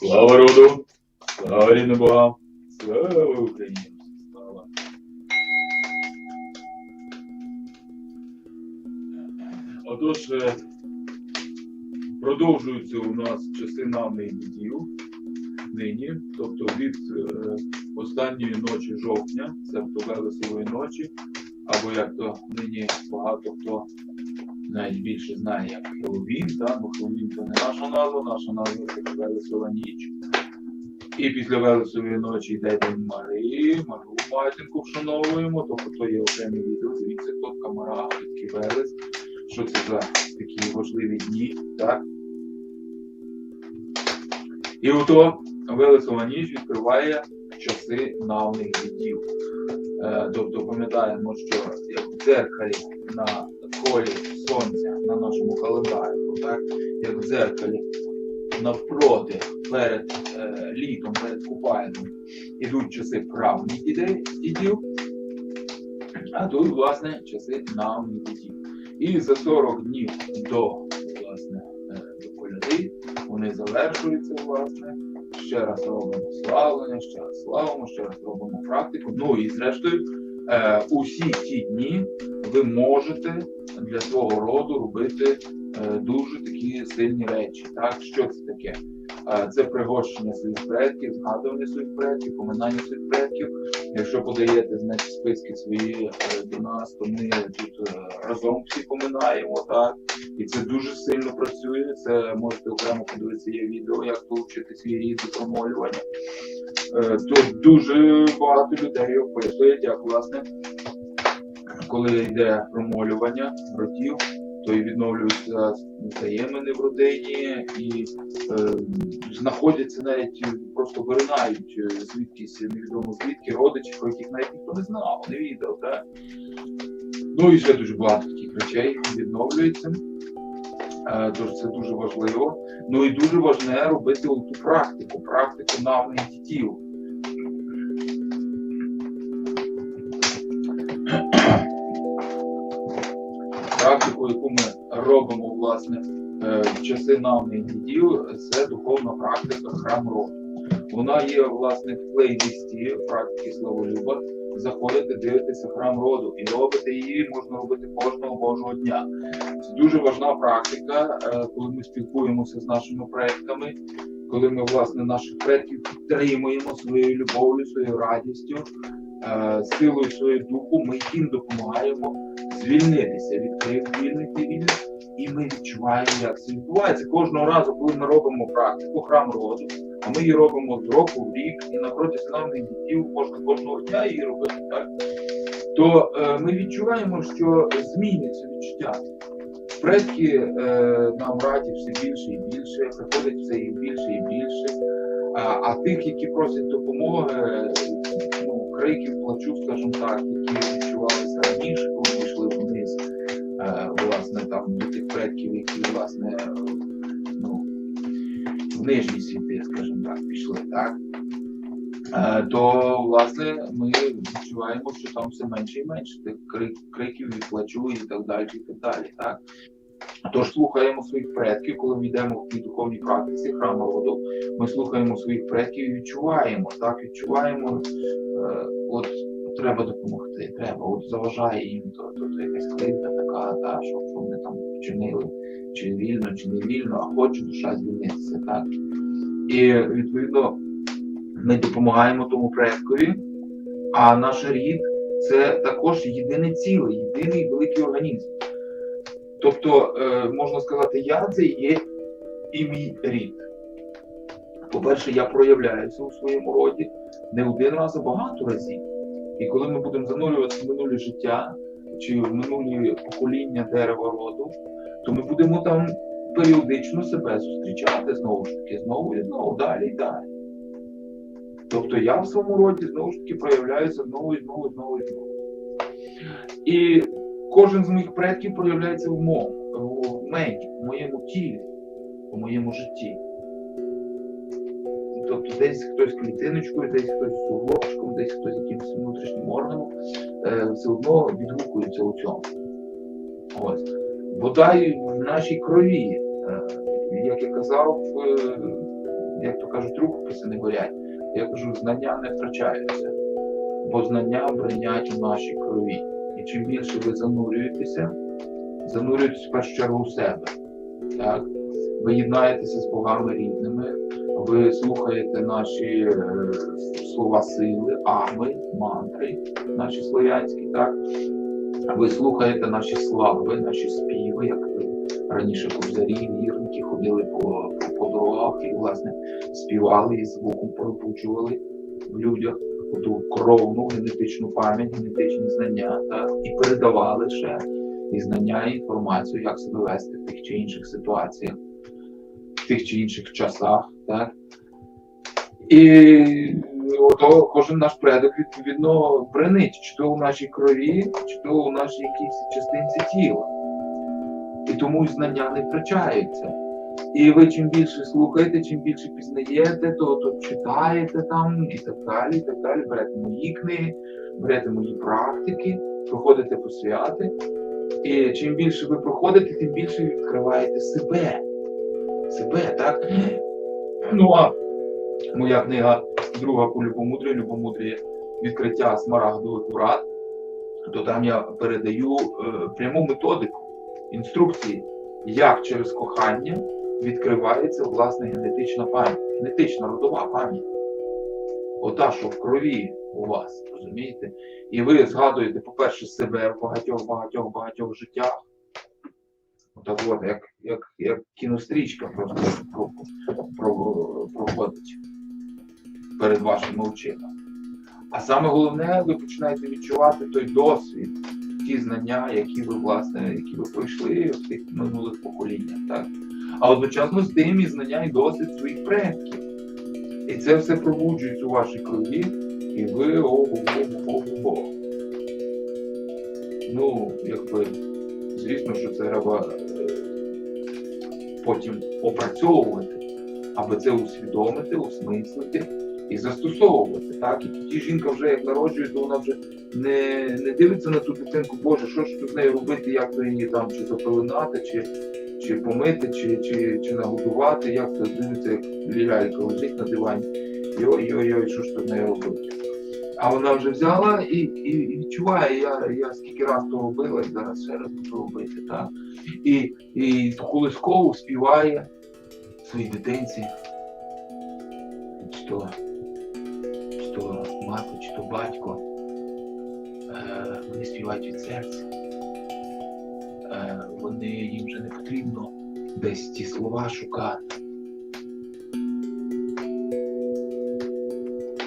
Слава роду! Слава рідним Богам! Слава Україні! Слава! Отож, е, продовжуються у нас часи навних дідів нині, тобто від е, останньої ночі жовтня, тобто Велесової ночі, або як то нині багато хто навіть більше знає, як Хеллоуін, бо Хеллоуін це не наша назва, наша назва це Велесова ніч. І після Велесової ночі йде День Марії, Мару матінку вшановуємо, тобто то є окремі відео, дивіться, хто така Мара, такий Велес, що це за такі важливі дні, так? І ото Велесова ніч відкриває часи навних дідів. Е, Тобто пам'ятаємо, що як в дзеркалі на колі сонця на нашому календарі, так, як в дзеркалі навпроти перед е, літом, перед купальним ідуть часи правних дітей, дідів, а тут, власне, часи навних дідів. І за 40 днів до, власне, е, до коляди вони завершуються, власне. Ще раз робимо славлення, ще раз славимо, ще раз робимо практику. Ну і зрештою, е, усі ті дні ви можете для свого роду робити е, дуже такі сильні речі. Так, що це таке? Е, Це пригощення своїх предків, згадування своїх предків, поминання своїх предків. Якщо подаєте значить, списки свої е, до нас, то ми тут разом всі поминаємо, так? І це дуже сильно працює. Це можете окремо подивитися, є відео, як повчити свій рід до промолювання. Тут дуже багато людей описують, як власне коли йде промолювання ротів, то і відновлюються взаємини в родині, і е, знаходяться навіть просто виринають е, звідкись невідомо звідки родичі, про яких навіть ніхто не знав, не відав. Так? Ну і ще дуже багато таких речей відновлюється. Е, Тож це дуже важливо. Ну і дуже важливо робити ту практику, практику навних дітів. Яку ми робимо власне е, в часи навних дідів, це духовна практика храм роду. Вона є власне в плейлісті практики Славолюба. Заходите, дивитеся храм роду і робите її, можна робити кожного Божого дня. Це дуже важна практика, е, коли ми спілкуємося з нашими предками, коли ми власне наших предків підтримуємо своєю любов'ю, своєю радістю, е, силою своєї духу. Ми їм допомагаємо звільнитися від кривд вільних і ми відчуваємо, як це відбувається. Кожного разу, коли ми робимо практику храм роду, а ми її робимо з року в рік, і напроти синавних дітів можна кожного дня її робити так, то е, ми відчуваємо, що змінюється відчуття. Предки е, нам раді все більше і більше, приходять все і більше і більше. А, а тих, які просять допомоги, криків, плачу, скажімо так, які відчувалися раніше, коли пішли вниз, е, власне, там до тих предків, які власне ну, в нижні світи, скажімо так, пішли, так? Е, то власне ми відчуваємо, що там все менше і менше тих крик, криків і плачу і так далі, і так далі. Так? Тож слухаємо своїх предків, коли ми йдемо в тій духовній практиці храму роду, ми слухаємо своїх предків і відчуваємо, так, відчуваємо, е, от треба допомогти, треба, от заважає їм, то, то, то якась кривда така, та, що, що вони там вчинили, чи вільно, чи не вільно, а хоче душа звільнитися. Так? І відповідно ми допомагаємо тому предкові, а наш рід це також єдине ціле, єдиний великий організм. Тобто, е, можна сказати, я це є і мій рід. По-перше, я проявляюся у своєму роді не один раз, а багато разів. І коли ми будемо занурюватися в минуле життя чи в минулі покоління дерева роду, то ми будемо там періодично себе зустрічати знову ж таки, знову і знову, далі і далі. Тобто я в своєму роді знову ж таки проявляюся знову і знову і знову і знову. І кожен з моїх предків проявляється в моєму, в мені, в моєму тілі, в моєму житті. Тобто десь хтось клітиночкою, десь хтось суглобчиком, десь хтось якимось внутрішнім органом е, все одно відгукується у цьому. Ось. Бодай в нашій крові, е, як я казав, е, як то кажуть, рукописи не горять. Я кажу, знання не втрачаються, бо знання бринять у нашій крові. І чим більше ви занурюєтеся, занурюєтесь в першу чергу у себе. Так? Ви єднаєтеся з богами рідними, ви слухаєте наші е, слова сили, ами, мантри, наші слов'янські, так? Ви слухаєте наші слави, наші співи, як раніше кобзарі, вірники ходили по, по, дорогах і, власне, співали і звуком пропучували в людях ту кровну генетичну пам'ять, генетичні знання, так? і передавали ще і знання, і інформацію, як себе вести в тих чи інших ситуаціях, в тих чи інших часах. Так? І ото кожен наш предок відповідно бренить, чи то у нашій крові, чи то у нашій якійсь частинці тіла. І тому знання не втрачаються. І ви чим більше слухаєте, чим більше пізнаєте, то, то читаєте там і так далі, і так далі. Берете мої книги, берете мої практики, проходите по святи. І чим більше ви проходите, тим більше відкриваєте себе. Себе, так? Ну а моя книга друга по любомудрі, любомудрі відкриття смарагдових врат, то там я передаю е, пряму методику, інструкції, як через кохання відкривається власне генетична пам'ять, генетична родова пам'ять. Ота, що в крові у вас, розумієте? І ви згадуєте, по-перше, себе в багатьох, багатьох, багатьох життях. Отак от, як, як, як кінострічка просто про, про, проходить перед вашими очима. А саме головне, ви починаєте відчувати той досвід, ті знання, які ви, власне, які ви пройшли в тих минулих поколіннях. А одночасно з тим і знання і досвід своїх предків. І це все пробуджується у вашій крові, і ви ого-го-го-го-го. Ну, якби, звісно, що це треба е, потім опрацьовувати, аби це усвідомити, осмислити і застосовувати. Так? І тоді жінка вже як народжує, то вона вже не, не дивиться на ту дитинку, Боже, що ж тут з нею робити, як то її там чи запеленати, чи, чи помити, чи, чи, чи нагодувати, як то дивиться, лялька лежить на дивані. Йой-йой-йой, що ж тут з нею робити? А вона вже взяла і, і, і відчуває, я, я скільки раз то робила, і зараз ще раз буду робити. Так? І, і колисково співає своїй дитинці. Чи то, чи то мати, чи то батько. Е, вони співають від серця. Е, вони їм вже не потрібно десь ті слова шукати.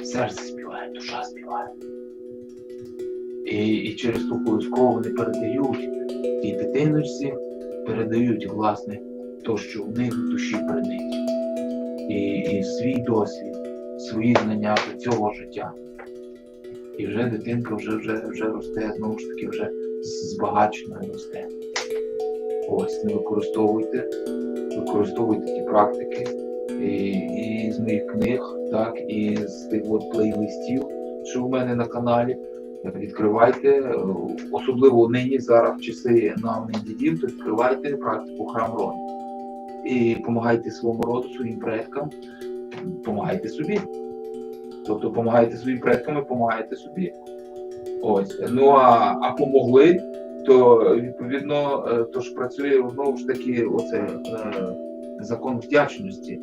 Серце співає, душа співає. І, і через ту колискову вони передають і дитиночці передають власне то, що в них в душі принить. І, і свій досвід, свої знання до цього життя. І вже дитинка вже, вже, вже росте, знову ж таки, вже збагаченою росте. Ось, не використовуйте, використовуйте ті практики і, і з моїх книг, так, і з тих от плейлистів, що в мене на каналі. Відкривайте, особливо нині зараз в часи навних дідів, то відкривайте практику храм роду. І допомагайте своєму роду, своїм предкам, допомагайте собі. Тобто допомагайте своїм предкам і допомагайте собі. Ось. Ну а, а помогли, то відповідно е, то працює знову ж таки оце е, закон вдячності.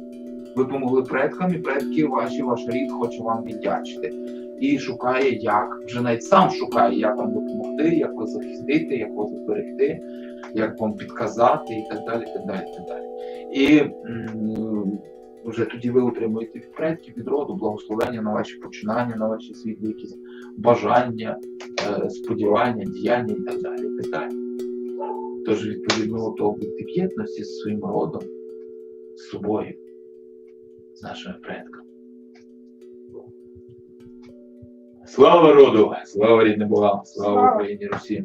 Ви помогли предкам, і предки ваші, ваш рід хоче вам віддячити. І шукає, як, вже навіть сам шукає, як вам допомогти, як вас захистити, як вас зберегти, як вам підказати і так далі. так далі, так далі. І м, вже тоді ви отримуєте від предків, від роду, благословення на ваші починання, на ваші світлі якісь бажання, е, сподівання, діяння і так далі. і так далі. Тож, відповідно, то бути в єдності з своїм родом, з собою, з нашими предками. Слава роду! Слава рідним богам! Слава Слава! Україні Русі!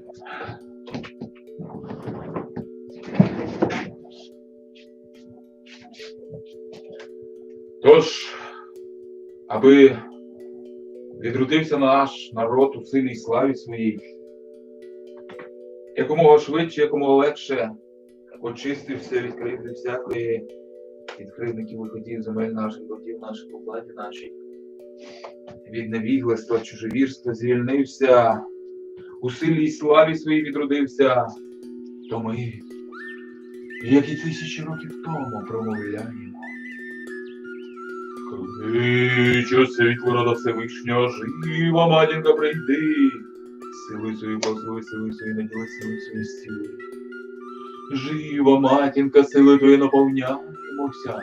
Тож, аби відродився наш народ у силі і славі своїй, якомога швидше, якомога легше очистився, всякої від кривників виходів земель наших, родів наших, у владі нашій. Від невігластва, чужовірства звільнився, у силі й славі своїй відродився. То ми, як і тисячі років тому, промовляємо. Кличу світло рода Всевишнього, жива матінка прийди, сили свою позли, сили свої наділи, свої стіли. Жива матінка, сили твої наповняємося,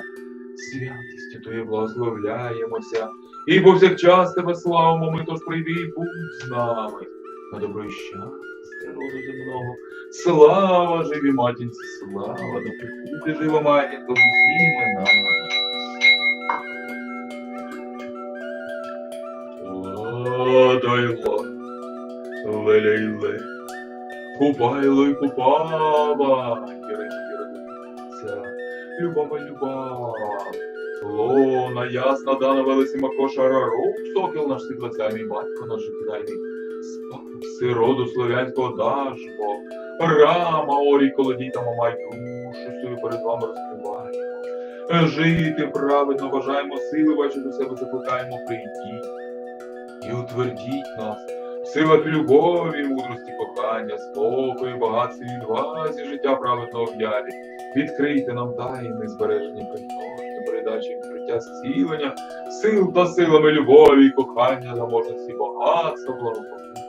святістю твоєю благословляємося, і повсякчас тебе славимо, ми тож прийди і будь з нами. На добро щастя роду земного. Слава живій матінці, слава, приходи жива матінка усіми нами. Лелейле, купайло й купава, любова, любава, лона, ясна, дана, велесима кошара, рук, сокіл наш світлоцяйний, батько наш життєдайний, спаси роду слов'янського дажбо, рама, орій, колодій та мамай душу свою перед вами розкриваємо. Жити праведно бажаємо сили ваші до себе закликаємо, прийдіть і утвердіть нас в силах любові, мудрості, кохання, спокою, багатстві, відвазі, життя праведного в яві. Відкрийте нам тайни, збережені примножте, передачі відкриття зцілення, сил та силами любові, кохання, заможності, багатства, благополуччя